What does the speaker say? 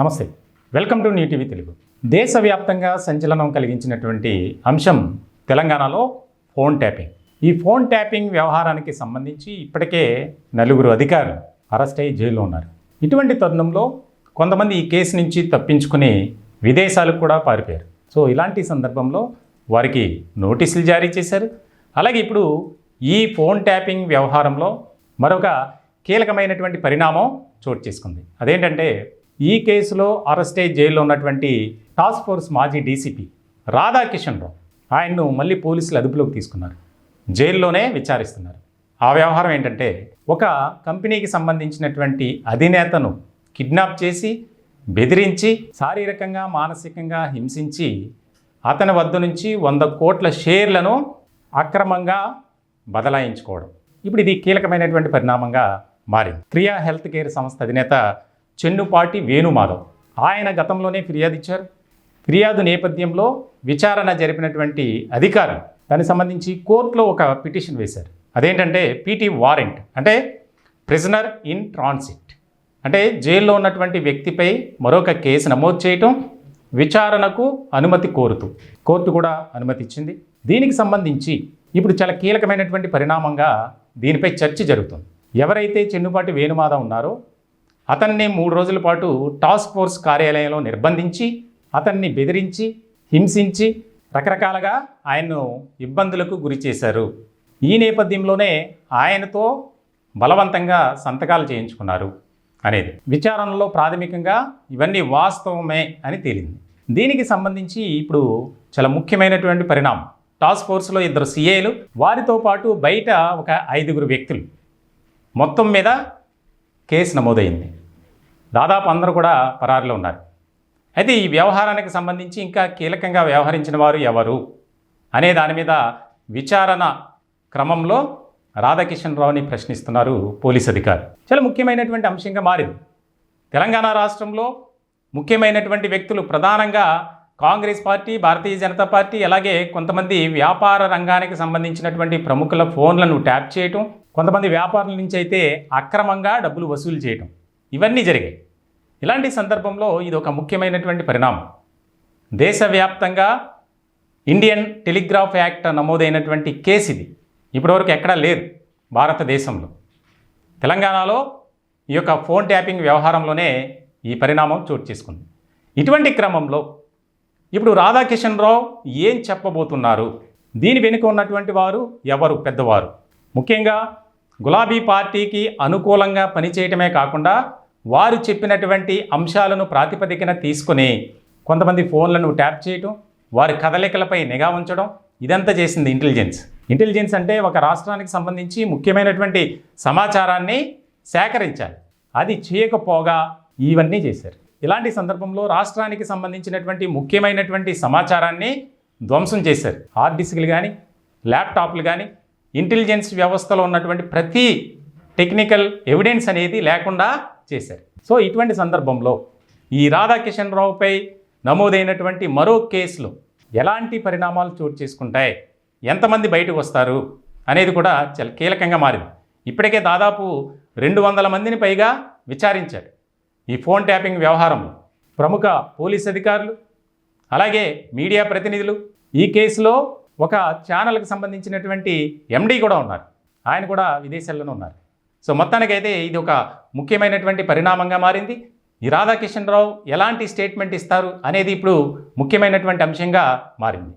నమస్తే. Welcome to new TV Telugu. దేశవ్యాప్తంగా సంచలనం కలిగించినటువంటి అంశం తెలంగాణలో ఫోన్ ట్యాపింగ్. ఈ ఫోన్ ట్యాపింగ్ వ్యవహారానికి సంబంధించి ఇప్పటికే నలుగురు అధికారులు అరెస్ట్ అయ్యి జైల్లో ఉన్నారు. ఇటువంటి తరుణంలో కొంతమంది ఈ కేసు నుంచి తప్పించుకుని విదేశాలకు కూడా పారిపోయారు. సో ఇలాంటి సందర్భంలో వారికి నోటీసులు జారీ చేశారు. అలాగే ఇప్పుడు ఈ ఫోన్ ట్యాపింగ్ వ్యవహారంలో మరొక కీలకమైనటువంటి పరిణామం చోటు చేసుకుంది. అదేంటంటే ఈ కేసులో అరెస్టే జైల్లో ఉన్నటువంటి టాస్క్ ఫోర్స్ మాజీ డీసీపీ రాధాకిషన్ రావు. ఆయన్ను మళ్ళీ పోలీసులు అదుపులోకి తీసుకున్నారు. జైల్లోనే విచారిస్తున్నారు. ఆ వ్యవహారం ఏంటంటే ఒక కంపెనీకి సంబంధించినటువంటి అధినేతను కిడ్నాప్ చేసి బెదిరించి శారీరకంగా మానసికంగా హింసించి అతని వద్ద నుంచి వంద కోట్ల షేర్లను అక్రమంగా బదలాయించుకోవడం. ఇప్పుడు ఇది కీలకమైనటువంటి పరిణామంగా మారింది. క్రియా హెల్త్ కేర్ సంస్థ అధినేత చెన్నుపాటి వేణుమాధవ్. ఆయన గతంలోనే ఫిర్యాదు ఇచ్చారు. ఫిర్యాదు నేపథ్యంలో విచారణ జరిపినటువంటి అధికారం దానికి సంబంధించి కోర్టులో ఒక పిటిషన్ వేశారు. అదేంటంటే పీటీ వారెంట్ అంటే ప్రిజనర్ ఇన్ ట్రాన్సిట్ అంటే జైల్లో ఉన్నటువంటి వ్యక్తిపై మరొక కేసు నమోదు చేయటం విచారణకు అనుమతి కోరుతూ కోర్టు కూడా అనుమతి ఇచ్చింది. దీనికి సంబంధించి ఇప్పుడు చాలా కీలకమైనటువంటి పరిణామంగా దీనిపై చర్చ జరుగుతుంది. ఎవరైతే చెన్నుపాటి వేణుమాధ ఉన్నారో అతన్ని మూడు రోజుల పాటు టాస్క్ ఫోర్స్ కార్యాలయంలో నిర్బంధించి అతన్ని బెదిరించి హింసించి రకరకాలుగా ఆయన్ను ఇబ్బందులకు గురి చేశారు. ఈ నేపథ్యంలోనే ఆయనతో బలవంతంగా సంతకాలు చేయించుకున్నారు అనేది. విచారణలో ప్రాథమికంగా ఇవన్నీ వాస్తవమే అని తేలింది. దీనికి సంబంధించి ఇప్పుడు చాలా ముఖ్యమైనటువంటి పరిణామం. టాస్క్ ఫోర్స్లో ఇద్దరు సీఏలు వారితో పాటు బయట ఒక ఐదుగురు వ్యక్తులు. మొత్తం మీద కేసు నమోదైంది. దాదాపు అందరూ కూడా పరారిలో ఉన్నారు. అయితే ఈ వ్యవహారానికి సంబంధించి ఇంకా కీలకంగా వ్యవహరించిన వారు ఎవరు అనే దాని మీద విచారణ క్రమంలో రాధాకిషన్ రావుని ప్రశ్నిస్తున్నారు పోలీస్ అధికారు. చాలా ముఖ్యమైనటువంటి అంశంగా మారింది. తెలంగాణ రాష్ట్రంలో ముఖ్యమైనటువంటి వ్యక్తులు ప్రధానంగా కాంగ్రెస్ పార్టీ భారతీయ జనతా పార్టీ అలాగే కొంతమంది వ్యాపార రంగానికి సంబంధించినటువంటి ప్రముఖుల ఫోన్లను ట్యాప్ చేయటం కొంతమంది వ్యాపారుల నుంచి అయితే అక్రమంగా డబ్బులు వసూలు చేయటం ఇవన్నీ జరిగాయి. ఇలాంటి సందర్భంలో ఇది ఒక ముఖ్యమైనటువంటి పరిణామం. దేశవ్యాప్తంగా ఇండియన్ టెలిగ్రాఫ్ యాక్ట్ నమోదైనటువంటి కేసు ఇది. ఇప్పటివరకు ఎక్కడా లేదు భారతదేశంలో. తెలంగాణలో ఈ యొక్క ఫోన్ ట్యాపింగ్ వ్యవహారంలోనే ఈ పరిణామం చోటు చేసుకుంది. ఇటువంటి క్రమంలో ఇప్పుడు రాధాకిషన్ రావు ఏం చెప్పబోతున్నారు? దీని వెనుక ఉన్నటువంటి వారు ఎవరు? పెద్దవారు. ముఖ్యంగా గులాబీ పార్టీకి అనుకూలంగా పనిచేయటమే కాకుండా వారు చెప్పినటువంటి అంశాలను ప్రాతిపదికన తీసుకుని కొంతమంది ఫోన్లను ట్యాప్ చేయటం వారి కదలికలపై నిఘా ఉంచడం ఇదంతా చేసింది ఇంటెలిజెన్స్. ఇంటెలిజెన్స్ అంటే ఒక రాష్ట్రానికి సంబంధించి ముఖ్యమైనటువంటి సమాచారాన్ని సేకరించాలి. అది చేయకపోగా ఇవన్నీ చేశారు. ఇలాంటి సందర్భంలో రాష్ట్రానికి సంబంధించినటువంటి ముఖ్యమైనటువంటి సమాచారాన్ని ధ్వంసం చేశారు. హార్డ్ డిస్క్లు కానీ ల్యాప్టాప్లు కానీ ఇంటెలిజెన్స్ వ్యవస్థలో ఉన్నటువంటి ప్రతి టెక్నికల్ ఎవిడెన్స్ అనేది లేకుండా చేశారు. సో ఇటువంటి సందర్భంలో ఈ రాధాకిషన్ రావుపై నమోదైనటువంటి మరో కేసులో ఎలాంటి పరిణామాలు చోటు చేసుకుంటాయి ఎంతమంది బయటకు వస్తారు అనేది కూడా చాలా కీలకంగా మారింది. ఇప్పటికే దాదాపు రెండు వందల మందిని పైగా విచారించారు. ఈ ఫోన్ ట్యాపింగ్ వ్యవహారంలో ప్రముఖ పోలీస్ అధికారులు అలాగే మీడియా ప్రతినిధులు ఈ కేసులో ఒక ఛానల్కి సంబంధించినటువంటి ఎండీ కూడా ఉన్నారు. ఆయన కూడా విదేశాల్లోనే ఉన్నారు. సో మొత్తానికైతే ఇది ఒక ముఖ్యమైనటువంటి పరిణామంగా మారింది. ఈ రాధాకిషన్ రావు ఎలాంటి స్టేట్మెంట్ ఇస్తారు అనేది ఇప్పుడు ముఖ్యమైనటువంటి అంశంగా మారింది.